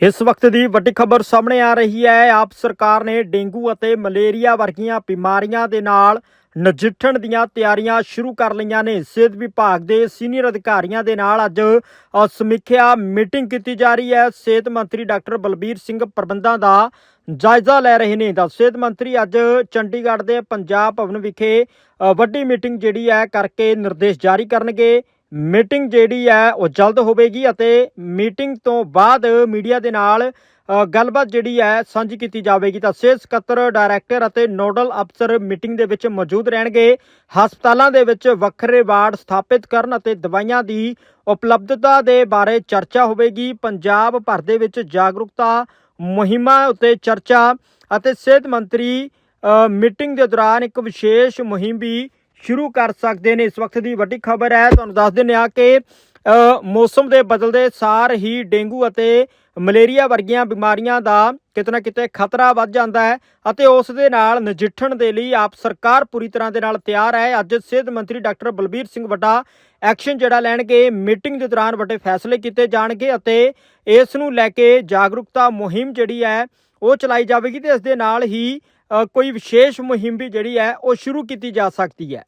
ਇਸ ਵਕਤ ਦੀ ਵੱਡੀ ਖਬਰ ਸਾਹਮਣੇ ਆ ਰਹੀ ਹੈ। ਆਪ ਸਰਕਾਰ ਨੇ ਡੇਂਗੂ ਅਤੇ ਮਲੇਰੀਆ ਵਰਗੀਆਂ ਬਿਮਾਰੀਆਂ ਦੇ ਨਾਲ ਨਜਿੱਠਣ ਦੀਆਂ ਤਿਆਰੀਆਂ ਸ਼ੁਰੂ ਕਰ ਲਈਆਂ ਨੇ। ਸਿਹਤ ਵਿਭਾਗ ਦੇ ਸੀਨੀਅਰ ਅਧਿਕਾਰੀਆਂ ਦੇ ਨਾਲ ਅੱਜ ਸਮੀਖਿਆ ਮੀਟਿੰਗ ਕੀਤੀ ਜਾ ਰਹੀ ਹੈ। ਸਿਹਤ ਮੰਤਰੀ ਡਾਕਟਰ ਬਲਬੀਰ ਸਿੰਘ ਪ੍ਰਬੰਧਾਂ ਦਾ ਜਾਇਜ਼ਾ ਲੈ ਰਹੇ ਨੇ। ਤਾਂ ਸਿਹਤ ਮੰਤਰੀ ਅੱਜ ਚੰਡੀਗੜ੍ਹ ਦੇ ਪੰਜਾਬ ਭਵਨ ਵਿਖੇ ਵੱਡੀ ਮੀਟਿੰਗ ਜਿਹੜੀ ਹੈ ਕਰਕੇ ਨਿਰਦੇਸ਼ ਜਾਰੀ ਕਰਨਗੇ। ਮੀਟਿੰਗ ਜਿਹੜੀ ਹੈ ਉਹ ਜਲਦ ਹੋਵੇਗੀ ਅਤੇ ਮੀਟਿੰਗ ਤੋਂ ਬਾਅਦ ਮੀਡੀਆ ਦੇ ਨਾਲ ਗੱਲਬਾਤ ਜਿਹੜੀ ਹੈ ਸਾਂਝੀ ਕੀਤੀ ਜਾਵੇਗੀ। ਤਾਂ ਸਿਹਤ ਸਕੱਤਰ, ਡਾਇਰੈਕਟਰ ਅਤੇ ਨੋਡਲ ਅਫਸਰ ਮੀਟਿੰਗ ਦੇ ਵਿੱਚ ਮੌਜੂਦ ਰਹਿਣਗੇ। ਹਸਪਤਾਲਾਂ ਦੇ ਵਿੱਚ ਵੱਖਰੇ ਵਾਰਡ ਸਥਾਪਿਤ ਕਰਨ ਅਤੇ ਦਵਾਈਆਂ ਦੀ ਉਪਲਬਧਤਾ ਦੇ ਬਾਰੇ ਚਰਚਾ ਹੋਵੇਗੀ। ਪੰਜਾਬ ਭਰ ਦੇ ਵਿੱਚ ਜਾਗਰੂਕਤਾ ਮੁਹਿੰਮਾਂ ਉੱਤੇ ਚਰਚਾ ਅਤੇ ਸਿਹਤ ਮੰਤਰੀ ਮੀਟਿੰਗ ਦੇ ਦੌਰਾਨ ਇੱਕ ਵਿਸ਼ੇਸ਼ ਮੁਹਿੰਮ ਵੀ ਸ਼ੁਰੂ ਕਰ ਸਕਦੇ ਨੇ। ਇਸ ਵਕਤ ਦੀ ਵੱਡੀ ਖਬਰ ਹੈ, ਤੁਹਾਨੂੰ ਦੱਸ ਦਿੰਦੇ ਹਾਂ ਕਿ ਮੌਸਮ ਦੇ ਬਦਲਦੇ ਸਾਰ ਹੀ ਡੇਂਗੂ ਅਤੇ ਮਲੇਰੀਆ ਵਰਗੀਆਂ ਬਿਮਾਰੀਆਂ ਦਾ ਕਿਤੇ ਨਾ ਕਿਤੇ ਖਤਰਾ ਵੱਧ ਜਾਂਦਾ ਹੈ ਅਤੇ ਉਸ ਦੇ ਨਾਲ ਨਜਿੱਠਣ ਦੇ ਲਈ ਆਪ ਸਰਕਾਰ ਪੂਰੀ ਤਰ੍ਹਾਂ ਦੇ ਨਾਲ ਤਿਆਰ ਹੈ। ਅੱਜ ਸਿਹਤ ਮੰਤਰੀ ਡਾਕਟਰ ਬਲਬੀਰ ਸਿੰਘ ਵੱਡਾ ਐਕਸ਼ਨ ਜਿਹੜਾ ਲੈਣਗੇ, ਮੀਟਿੰਗ ਦੇ ਦੌਰਾਨ ਵੱਡੇ ਫੈਸਲੇ ਕੀਤੇ ਜਾਣਗੇ ਅਤੇ ਇਸ ਨੂੰ ਲੈ ਕੇ ਜਾਗਰੂਕਤਾ ਮੁਹਿੰਮ ਜਿਹੜੀ ਹੈ, ਉਹ ਚਲਾਈ ਜਾਵੇਗੀ ਤੇ ਇਸ ਦੇ ਨਾਲ ਹੀ ਕੋਈ ਵਿਸ਼ੇਸ਼ ਮੁਹਿੰਮ ਵੀ ਜਿਹੜੀ ਹੈ, ਉਹ ਸ਼ੁਰੂ ਕੀਤੀ ਜਾ ਸਕਦੀ ਹੈ।